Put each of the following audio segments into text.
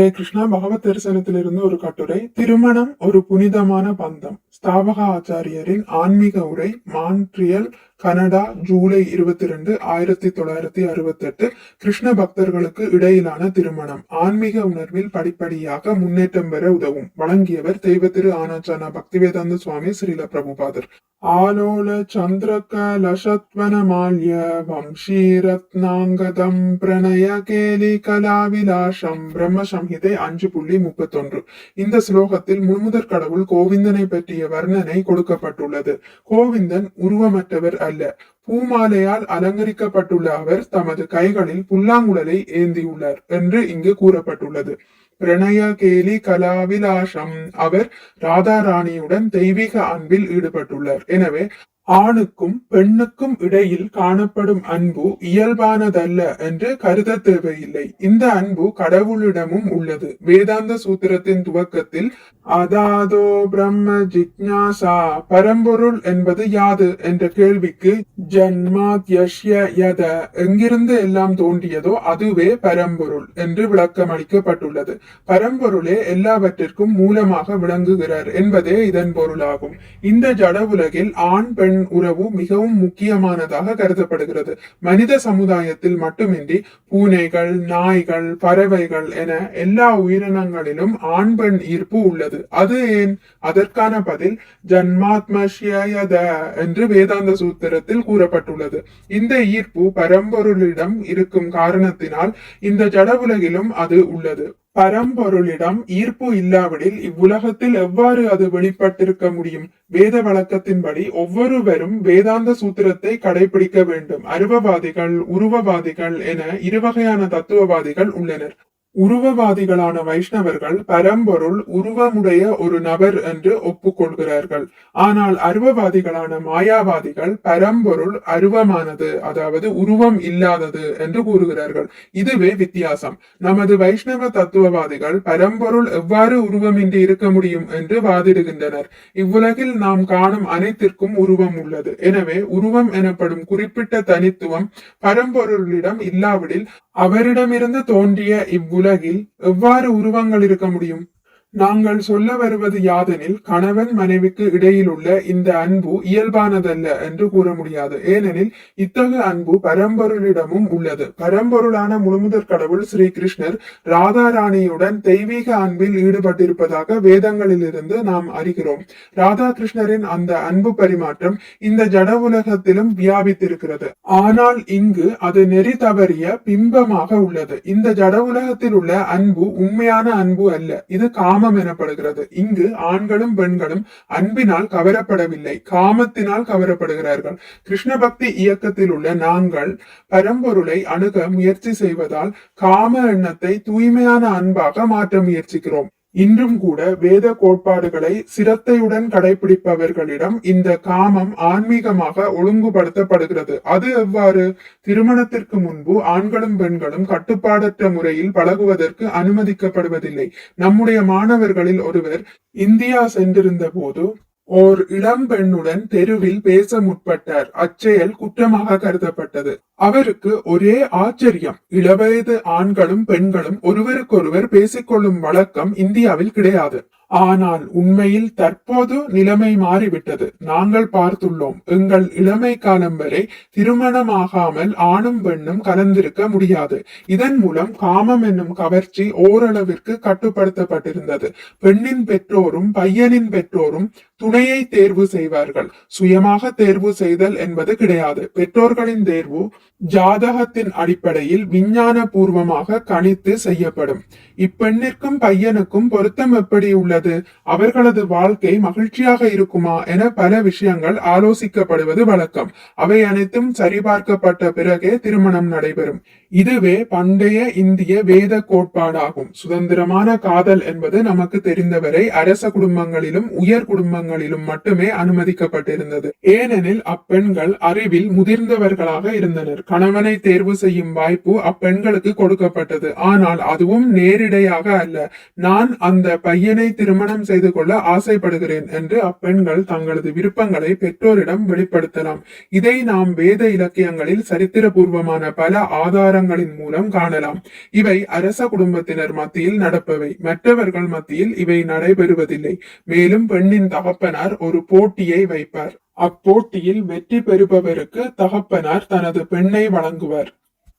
ஹரே கிருஷ்ணா பகவத் தரிசனத்திலிருந்து ஒரு கட்டுரை திருமணம் ஒரு புனிதமான பந்தம் ஸ்தாபக ஆச்சாரியரின் ஆன்மீக உரை மான்ட்ரியல் கனடா ஜூலை இருபத்தி ரெண்டு ஆயிரத்தி தொள்ளாயிரத்தி அறுபத்தி எட்டு கிருஷ்ண பக்தர்களுக்கு இடையிலான திருமணம். ஆன்மீக உணர்வில் படிப்படியாக முன்னேற்றம் பெற உதவும் வழங்கியவர் தெய்வ திரு. ஆனாச்சானா பக்திவேதாந்த சுவாமி ஸ்ரீல பிரபுபாதர் ஆலோல சந்திரக லசத்வன பிரணய கேலி கலாவிலாசம் பிரம்ம சம்ஹிதை அஞ்சு புள்ளி முப்பத்தொன்று. இந்த ஸ்லோகத்தில் முழுமுதற் கடவுள் கோவிந்தனை பற்றிய வர்ணனை கொடுக்கப்பட்டுள்ளது. கோவிந்தன் உருவமற்றவர் அல்ல. பூமாலையால் அலங்கரிக்கப்பட்டுள்ள அவர் தமது கைகளில் புல்லாங்குழலை ஏந்தியுள்ளார் என்று இங்கு கூறப்பட்டுள்ளது. பிரணயகேலி கலாவிலாசம் அவர் ராதாராணியுடன் தெய்வீக அன்பில் ஈடுபட்டுள்ளார். எனவே ஆணுக்கும் பெண்ணுக்கும் இடையில் காணப்படும் அன்பு இயல்பானதல்ல என்று கருத தேவையில்லை. இந்த அன்பு கடவுளிடமும் உள்ளது. வேதாந்த சூத்திரத்தின் துவக்கத்தில் அதாதோ பிரம்ம ஜிக்ஞாசா பரம்பொருள் என்பது யாது? என்ற கேள்விக்கு ஜன்மாத் யஷ்ய யத எங்கிருந்து எல்லாம் தோன்றியதோ அதுவே பரம்பொருள் என்று விளக்கம் அளிக்கப்பட்டுள்ளது பரம்பொருளே எல்லாவற்றிற்கும் மூலமாக விளங்குகிறார் என்பதே இதன் பொருளாகும். இந்த ஜட உலகில் ஆண் பெண் உறவு மிகவும் முக்கியமானதாக கருதப்படுகிறது. மனித சமுதாயத்தில் மட்டுமின்றி பூனைகள் நாய்கள் பறவைகள் என எல்லா உயிரினங்களிலும் ஆண் பெண் ஈர்ப்பு உள்ளது. அது ஏன்? அதற்கான பதில் ஜன்மாத்மஷ்யத என்று வேதாந்த சூத்திரத்தில் கூறப்பட்டுள்ளது. இந்த ஈர்ப்பு பரம்பொருளிடம் இருக்கும் காரணத்தினால் இந்த ஜட உலகிலும் அது உள்ளது. பரம்பொருளிடம் ஈர்ப்பு இல்லாவிடில் இவ்வுலகத்தில் எவ்வாறு அது வெளிப்பட்டிருக்க முடியும்? வேத வழக்கத்தின்படி ஒவ்வொருவரும் வேதாந்த சூத்திரத்தை கடைபிடிக்க வேண்டும். அருவவாதிகள் உருவவாதிகள் என இருவகையான தத்துவவாதிகள் உள்ளனர். உருவவாதிகளான வைஷ்ணவர்கள் பரம்பொருள் உருவமுடைய ஒரு நபர் என்று ஒப்புக்கொள்கிறார்கள். ஆனால் அருவவாதிகளான மாயாவாதிகள் பரம்பொருள் அருவமானது அதாவது உருவம் இல்லாதது என்று கூறுகிறார்கள். இதுவே வித்தியாசம். நமது வைஷ்ணவ தத்துவவாதிகள் பரம்பொருள் எவ்வாறு உருவமின்றி இருக்க முடியும் என்று வாதிடுகின்றனர். இவ்வுலகில் நாம் காணும் அனைத்திற்கும் உருவம் உள்ளது. எனவே உருவம் எனப்படும் குறிப்பிட்ட தனித்துவம் பரம்பொருளிடம் இல்லாவிடில் அவரிடமிருந்து தோன்றிய இவ்வுலகில் எவ்வாறு உருவங்கள் இருக்க முடியும்? நாங்கள் சொல்ல வருவது யாதெனில் கணவன் மனைவிக்கு இடையில் உள்ள இந்த அன்பு இயல்பானதல்ல என்று கூற முடியாது. ஏனெனில் இத்தகைய அன்பு பரம்பொருளிடமும் உள்ளது. பரம்பொருளான முழுமுதற் கடவுள் ஸ்ரீ கிருஷ்ணர் ராதாராணியுடன் தெய்வீக அன்பில் ஈடுபட்டிருப்பதாக வேதங்களிலிருந்து நாம் அறிகிறோம். ராதா கிருஷ்ணரின் அந்த அன்பு பரிமாற்றம் இந்த ஜட உலகத்திலும் வியாபித்திருக்கிறது. ஆனால் இங்கு அது நெறி தவறிய பிம்பமாக உள்ளது. இந்த ஜட உலகத்தில் உள்ள அன்பு உண்மையான அன்பு அல்ல. இது காம காமம் எனப்படுகிறது. இங்கு ஆண்களும் பெண்களும் அன்பினால் கவரப்படவில்லை. காமத்தினால் கவரப்படுகிறார்கள். கிருஷ்ண பக்தி இயக்கத்தில் உள்ள நாங்கள் பரம்பொருளை அணுக முயற்சி செய்வதால் காம எண்ணத்தை தூய்மையான அன்பாக மாற்ற முயற்சிக்கிறோம். இன்றும் கூட வேத கோட்பாடுகளை சிரத்தையுடன் கடைபிடிப்பவர்களிடம் இந்த காமம் ஆன்மீகமாக ஒழுங்குபடுத்தப்படுகிறது. அது எவ்வாறு? திருமணத்திற்கு முன்பு ஆண்களும் பெண்களும் கட்டுப்பாடற்ற முறையில் பழகுவதற்கு அனுமதிக்கப்படுவதில்லை. நம்முடைய மாணவர்களில் ஒருவர் இந்தியா சென்றிருந்த போது ஓர் இளம் பெண்ணுடன் தெருவில் பேச முற்பட்டார். அச்செயல் குற்றமாக கருதப்பட்டது. அவருக்கு ஒரே ஆச்சரியம். இளவயது ஆண்களும் பெண்களும் ஒருவருக்கொருவர் பேசிக்கொள்ளும் வழக்கம் இந்தியாவில் கிடையாது. ஆனால் உண்மையில் தற்போது நிலைமை மாறிவிட்டது. நாங்கள் பார்த்துள்ளோம் எங்கள் இளமை காலம் வரை திருமணமாகாமல் ஆணும் பெண்ணும் கலந்திருக்க முடியாது. இதன் மூலம் காமம் என்னும் கவர்ச்சி ஓரளவிற்கு கட்டுப்படுத்தப்பட்டிருந்தது. பெண்ணின் பெற்றோரும் பையனின் பெற்றோரும் துணையை தேர்வு செய்வார்கள். சுயமாக தேர்வு செய்தல் என்பது கிடையாது. பெற்றோர்களின் தேர்வு ஜாதகத்தின் அடிப்படையில் விஞ்ஞான பூர்வமாக கணித்து செய்யப்படும். இப்பெண்ணிற்கும் பையனுக்கும் பொருத்தம் எப்படி உள்ளது? அவர்களது வாழ்க்கை மகிழ்ச்சியாக இருக்குமா என பல விஷயங்கள் ஆலோசிக்கப்படுவது வழக்கம். அவை அனைத்தும் சரிபார்க்கப்பட்ட பிறகே திருமணம் நடைபெறும். இதுவே பண்டைய இந்திய வேத கோட்பாடாகும். சுதந்திரமான காதல் என்பது நமக்கு தெரிந்தவரை அரச குடும்பங்களிலும் உயர் குடும்பங்களிலும் மட்டுமே அனுமதிக்கப்பட்டிருந்தது. ஏனெனில் அப்பெண்கள் அறிவில் முதிர்ந்தவர்களாக இருந்தனர். கணவனை தேர்வு செய்யும் வாய்ப்பு அப்பெண்களுக்கு கொடுக்கப்பட்டது. ஆனால் அதுவும் நேரிடையாக அல்ல. நான் அந்த பையனை திரு திருமணம் செய்து கொள்ள ஆசைப்படுகிறேன் என்று அப்பெண்கள் தங்களது விருப்பங்களை பெற்றோரிடம் வெளிப்படுத்தலாம். இதை நாம் வேத இலக்கியங்களில் சரித்திரபூர்வமான பல ஆதாரங்களின் மூலம் காணலாம். இவை அரச குடும்பத்தினர் மத்தியில் நடப்பவை. மற்றவர்கள் மத்தியில் இவை நடைபெறுவதில்லை. மேலும் பெண்ணின் தகப்பனார் ஒரு போட்டியை வைப்பார். அப்போட்டியில் வெற்றி பெறுபவருக்கு தகப்பனார் தனது பெண்ணை வழங்குவார்.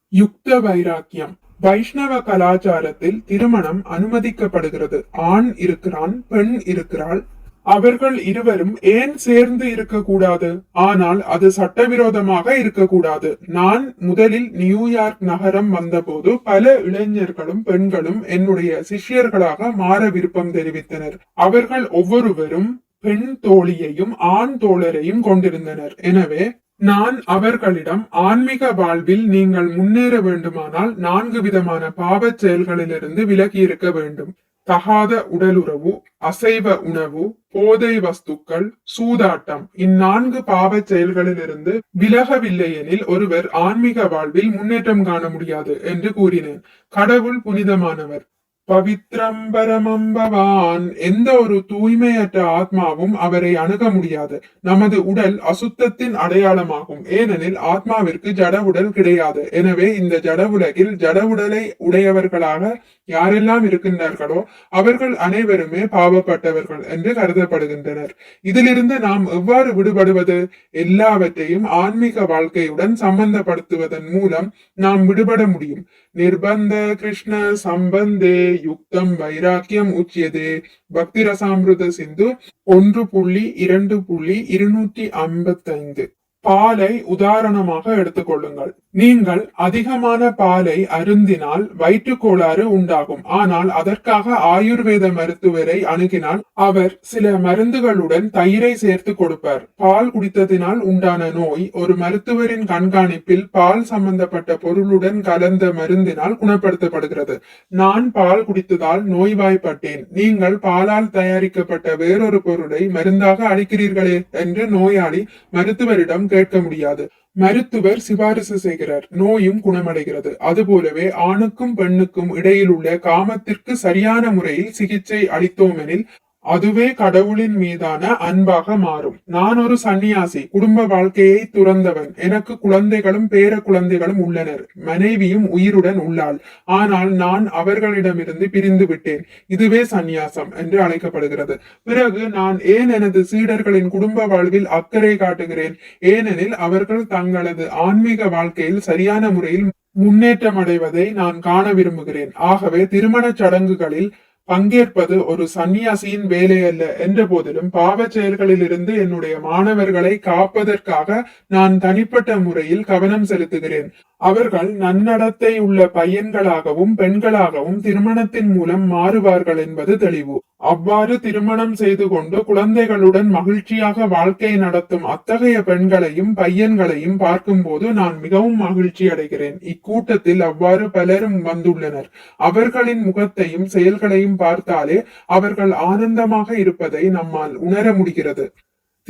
யுக்த வைராக்கியம். வைஷ்ணவ கலாச்சாரத்தில் திருமணம் அனுமதிக்கப்படுகிறது. ஆண் இருக்கிறான் பெண் இருக்கிறாள். அவர்கள் இருவரும் ஏன் சேர்ந்து இருக்கக்கூடாது? ஆனால் அது சட்டவிரோதமாக இருக்கக்கூடாது. நான் முதலில் நியூயார்க் நகரம் வந்தபோது பல இளைஞர்களும் பெண்களும் என்னுடைய சிஷ்யர்களாக மாற விருப்பம் தெரிவித்தனர். அவர்கள் ஒவ்வொருவரும் பெண் தோழியையும் ஆண் தோழரையும் கொண்டிருந்தனர். எனவே நான் அவர்களிடம் ஆன்மீக வாழ்வில் நீங்கள் முன்னேற வேண்டுமானால் நான்கு விதமான பாவச் செயல்களிலிருந்து விலகி இருக்க வேண்டும். தகாத உடலுறவு அசைவ உணவு போதை வஸ்துக்கள் சூதாட்டம் இந்நான்கு பாவச் செயல்களிலிருந்து விலகவில்லை எனில் ஒருவர் ஆன்மீக வாழ்வில் முன்னேற்றம் காண முடியாது என்று கூறினேன். கடவுள் புனிதமானவர். பவித்ரம் பரமம் பவான். எந்த ஒரு தூய்மையற்ற ஆத்மாவும் அவரை அணுக முடியாது. நமது உடல் அசுத்தத்தின் அடையாளமாகும். ஏனெனில் ஆத்மாவிற்கு ஜட உடல் கிடையாது. எனவே இந்த ஜட உலகில் ஜட உடலை உடையவர்களாக யாரெல்லாம் இருக்கின்றார்களோ அவர்கள் அனைவருமே பாவப்பட்டவர்கள் என்று கருதப்படுகின்றனர். இதிலிருந்து நாம் எவ்வாறு விடுபடுவது? எல்லாவற்றையும் ஆன்மீக வாழ்க்கையுடன் சம்பந்தப்படுத்துவதன் மூலம் நாம் விடுபட முடியும். நிர்பந்த கிருஷ்ண சம்பந்தே யுக்தம் வைராக்கியம் உச்சியதே. பக்தி ரசாமிருத சிந்து ஒன்று புள்ளி இரண்டு புள்ளி இருநூற்றி ஐம்பத்தைந்து. பாலை உதாரணமாக எடுத்துக்கொள்ளுங்கள். நீங்கள் அதிகமான பாலை அருந்தினால் வயிற்றுக்கோளாறு உண்டாகும். ஆனால் அதற்காக ஆயுர்வேத மருத்துவரை அணுகினால் அவர் சில மருந்துகளுடன் தயிரை சேர்த்து கொடுப்பார். பால் குடித்ததினால் உண்டான நோய் ஒரு மருத்துவரின் கண்காணிப்பில் பால் சம்பந்தப்பட்ட பொருளுடன் கலந்த மருந்தினால் குணப்படுத்தப்படுகிறது. நான் பால் குடித்ததால் நோய்வாய்ப்பட்டேன். நீங்கள் பாலால் தயாரிக்கப்பட்ட வேறொரு பொருளை மருந்தாக அளிக்கிறீர்களே என்று நோயாளி மருத்துவரிடம் கேட்க முடியாது. மருத்துவர் சிபாரிசு செய்கிறார். நோயும் குணமடைகிறது. அதுபோலவே ஆணுக்கும் பெண்ணுக்கும் இடையில் உள்ள காமத்திற்கு சரியான முறையில் சிகிச்சை அளித்தோமெனில் அதுவே கடவுளின் மீதான அன்பாக மாறும். நான் ஒரு சன்னியாசி குடும்ப வாழ்க்கையை துறந்தவன். எனக்கு குழந்தைகளும் பேர குழந்தைகளும் உள்ளனர். மனைவியும் உயிருடன் உள்ளாள். ஆனால் நான் அவர்களிடமிருந்து பிரிந்து விட்டேன். இதுவே சந்நியாசம் என்று அழைக்கப்படுகிறது. பிறகு நான் ஏன் எனது சீடர்களின் குடும்ப வாழ்வில் அக்கறை காட்டுகிறேன்? ஏனெனில் அவர்கள் தங்களது ஆன்மீக வாழ்க்கையில் சரியான முறையில் முன்னேற்றம் அடைவதை நான் காண விரும்புகிறேன். ஆகவே திருமண சடங்குகளில் பங்கேற்பது ஒரு சந்நியாசியின் வேலை அல்ல என்ற போதிலும் பாவ செயல்களிலிருந்து என்னுடைய மாணவர்களை காப்பதற்காக நான் தனிப்பட்ட முறையில் கவனம் செலுத்துகிறேன். அவர்கள் நன்னடத்தை உள்ள பையன்களாகவும் பெண்களாகவும் திருமணத்தின் மூலம் மாறுவார்கள் என்பது தெளிவு. அவ்வாறு திருமணம் செய்து கொண்டு குழந்தைகளுடன் மகிழ்ச்சியாக வாழ்க்கை நடத்தும் அத்தகைய பெண்களையும் பையன்களையும் பார்க்கும்போது நான் மிகவும் மகிழ்ச்சி அடைகிறேன். இக்கூட்டத்தில் அவ்வாறு பலரும் வந்துள்ளனர். அவர்களின் முகத்தையும் செயல்களையும் பார்த்தாலே அவர்கள் ஆனந்தமாக இருப்பதை நம்மால் உணர முடிகிறது.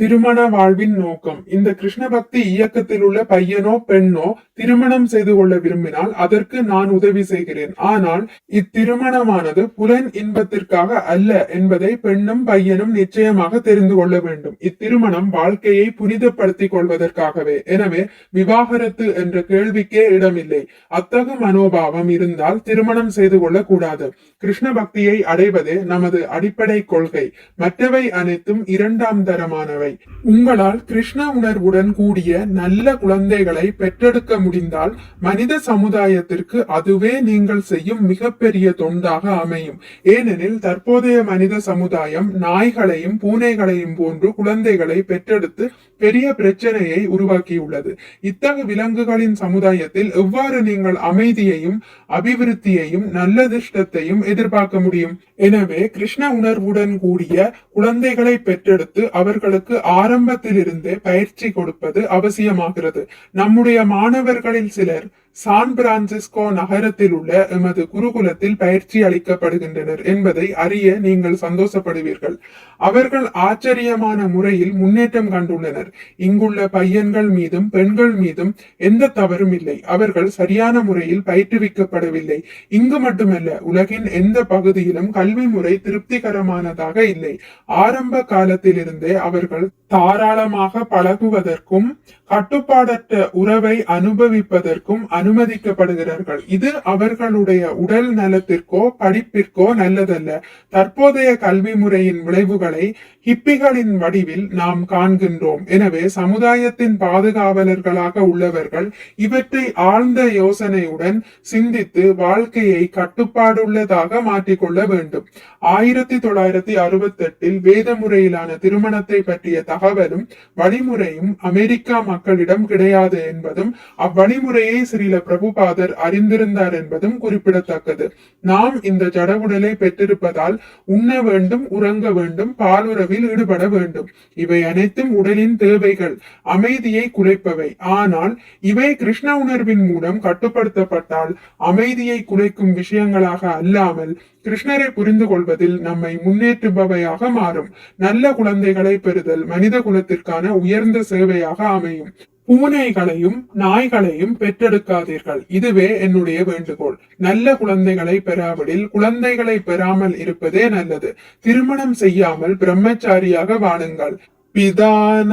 திருமண வாழ்வின் நோக்கம். இந்த கிருஷ்ண பக்தி இயக்கத்தில் உள்ள பையனோ பெண்ணோ திருமணம் செய்து கொள்ள விரும்பினால் அதற்கு நான் உதவி செய்கிறேன். ஆனால் இத்திருமணமானது புலன் இன்பத்திற்காக அல்ல என்பதை பெண்ணும் பையனும் நிச்சயமாக தெரிந்து கொள்ள வேண்டும். இத்திருமணம் வாழ்க்கையை புனிதப்படுத்திக் கொள்வதற்காகவே. எனவே விவாகரத்து என்ற கேள்விக்கே இடமில்லை. அத்தகு மனோபாவம் இருந்தால் திருமணம் செய்து கொள்ளக் கூடாது கிருஷ்ண பக்தியை அடைவதே நமது அடிப்படை கொள்கை. மற்றவை அனைத்தும் இரண்டாம் தரமானவை. இல்லை உங்களால் கிருஷ்ண உணர்வுடன் கூடிய நல்ல குழந்தைகளை பெற்றெடுக்க முடிந்தால் மனித சமுதாயத்திற்கு அதுவே நீங்கள் செய்யும் மிகப்பெரிய தொண்டாக அமையும். ஏனெனில் தற்போதைய மனித சமுதாயம் நாய்களையும் பூனைகளையும் போன்று குழந்தைகளை பெற்றெடுத்து பெரிய பிரச்சனையை உருவாக்கியுள்ளது. இத்தகு விலங்குகளின் சமுதாயத்தில் எவ்வாறு நீங்கள் அமைதியையும் அபிவிருத்தியையும் நல்லதிர்ஷ்டத்தையும் எதிர்பார்க்க முடியும்? எனவே கிருஷ்ண உணர்வுடன் கூடிய குழந்தைகளை பெற்றெடுத்து அவர்களுக்கு ஆரம்பத்திலிருந்தே பயிற்சி கொடுப்பது அவசியமாகிறது. நம்முடைய மாணவர்களில் சிலர் சான் பிரான்சிஸ்கோ நகரத்தில் உள்ள எமது குருகுலத்தில் பயிற்சி அளிக்கப்படுகின்றனர் என்பதை அறிய நீங்கள் சந்தோஷப்படுவீர்கள். அவர்கள் ஆச்சரியமான முறையில் முன்னேற்றம் கண்டுள்ளனர். இங்குள்ள பையன்கள் மீதும் பெண்கள் மீதும் எந்த தவறும் இல்லை. அவர்கள் சரியான முறையில் பயிற்றுவிக்கப்படவில்லை. இங்கு மட்டுமல்ல உலகின் எந்த பகுதியிலும் கல்வி முறை திருப்திகரமானதாக இல்லை. ஆரம்ப காலத்திலிருந்தே அவர்கள் தாராளமாக பழகுவதற்கும் கட்டுப்பாடற்ற உறவை அனுபவிப்பதற்கும் அனுமதிக்கப்படுகிறார்கள். இது அவர்களுடைய உடல் நலத்திற்கோ படிப்பிற்கோ நல்லதல்ல. தற்போதைய கல்வி முறையின் விளைவுகளை ஹிப்பிகளின் வடிவில் நாம் காண்கின்றோம். எனவே சமுதாயத்தின் பாதுகாவலர்களாக உள்ளவர்கள் இவற்றை ஆழ்ந்த யோசனையுடன் சிந்தித்து வாழ்க்கையை கட்டுப்பாடுள்ளதாக மாற்றிக்கொள்ள வேண்டும். ஆயிரத்தி தொள்ளாயிரத்தி அறுபத்தி எட்டில் வேத முறையிலான திருமணத்தை பற்றிய தகவலும் வழிமுறையும் அமெரிக்கா மக்களிடம் கிடையாது என்பதும் அவ்வழிமுறையை ஸ்ரீல பிரபுபாதர் அறிந்திருந்தார் என்பதும் குறிப்பிடத்தக்கது. நாம் இந்த ஜடவுடலை பெற்றிருப்பதால் உண்ண வேண்டும் உறங்க வேண்டும் பாலுறவில் ஈடுபட வேண்டும். இவை அனைத்தும் உடலின் தேவைகள். அமைதியை குலைப்பவை. ஆனால் இவை கிருஷ்ண உணர்வின் மூலம் கட்டுப்படுத்தப்பட்டால் அமைதியை குலைக்கும் விஷயங்களாக அல்லாமல் கிருஷ்ணரை புரிந்து கொள்வதில் நம்மை முன்னேற்றுபவையாக மாறும். நல்ல குழந்தைகளை பெறுதல் மனித குலத்திற்கான உயர்ந்த சேவையாக அமையும். பூனைகளையும் நாய்களையும் பெற்றெடுக்காதீர்கள். இதுவே என்னுடைய வேண்டுகோள். நல்ல குழந்தைகளை பெறாவிடில் குழந்தைகளை பெறாமல் இருப்பதே நல்லது. திருமணம் செய்யாமல் பிரம்மச்சாரியாக வாழுங்கள். பிதான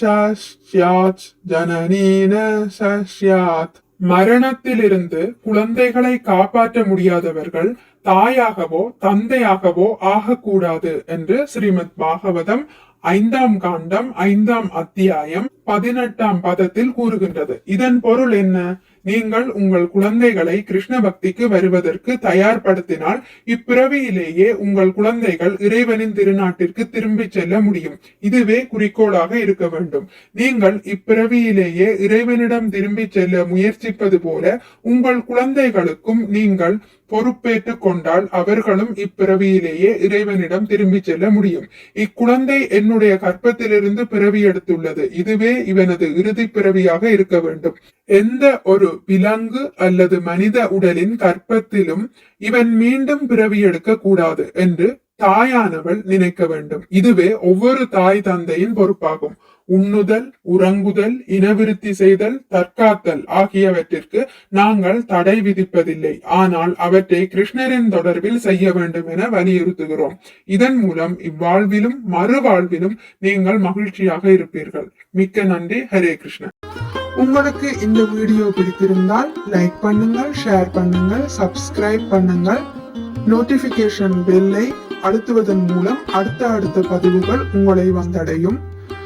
சஷ்யாத் சஷ்யாத். மரணத்திலிருந்து குழந்தைகளை காப்பாற்ற முடியாதவர்கள் தாயாகவோ தந்தையாகவோ ஆகக்கூடாது என்று ஸ்ரீமத் பாகவதம் ஐந்தாம் காண்டம் ஐந்தாம் அத்தியாயம் பதினெட்டாம் பதத்தில் கூறுகின்றது. இதன் பொருள் என்ன? நீங்கள் உங்கள் குழந்தைகளை கிருஷ்ண பக்திக்கு வருவதற்கு தயார்படுத்தினால் இப்பிறவியிலேயே உங்கள் குழந்தைகள் இறைவனின் திருநாட்டிற்கு திரும்பிச் செல்ல முடியும். இதுவே குறிக்கோளாக இருக்க வேண்டும். நீங்கள் இப்பிறவியிலேயே இறைவனிடம் திரும்பிச் செல்ல முயற்சிப்பது போல உங்கள் குழந்தைகளுக்கும் நீங்கள் பொறுப்பேற்றுக் கொண்டால் அவர்களும் இப்பிறவியிலேயே இறைவனிடம் திரும்பி செல்ல முடியும். இக்குழந்தை என்னுடைய கற்பத்திலிருந்து பிறவி எடுத்துள்ளது. இதுவே இவனது இறுதி பிறவியாக இருக்க வேண்டும். எந்த ஒரு விலங்கு அல்லது மனித உடலின் கற்பத்திலும் இவன் மீண்டும் பிறவி எடுக்க கூடாது என்று தாயானவள் நினைக்க வேண்டும். இதுவே ஒவ்வொரு தாய் தந்தையின் பொறுப்பாகும். உண்ணுதல் உறங்குதல் இனவிருத்தி செய்தல் தற்காத்தல் ஆகியவற்றிற்கு நாங்கள் தடை விதிப்பதில்லை. ஆனால் அவற்றை கிருஷ்ணரின் தொடர்பில் செய்ய வேண்டும் என வலியுறுத்துகிறோம். இதன் மூலம் இவ்வாழ்விலும் மறுவாழ்விலும் நீங்கள் மகிழ்ச்சியாக இருப்பீர்கள். மிக்க நன்றி. ஹரே கிருஷ்ணன். உங்களுக்கு இந்த வீடியோ பிடித்திருந்தால் லைக் பண்ணுங்கள் ஷேர் பண்ணுங்கள் சப்ஸ்கிரைப் பண்ணுங்கள். நோட்டிபிகேஷன் பெல்லை அழுத்துவதன் மூலம் அடுத்த அடுத்த பதிவுகள் உங்களை வந்தடையும்.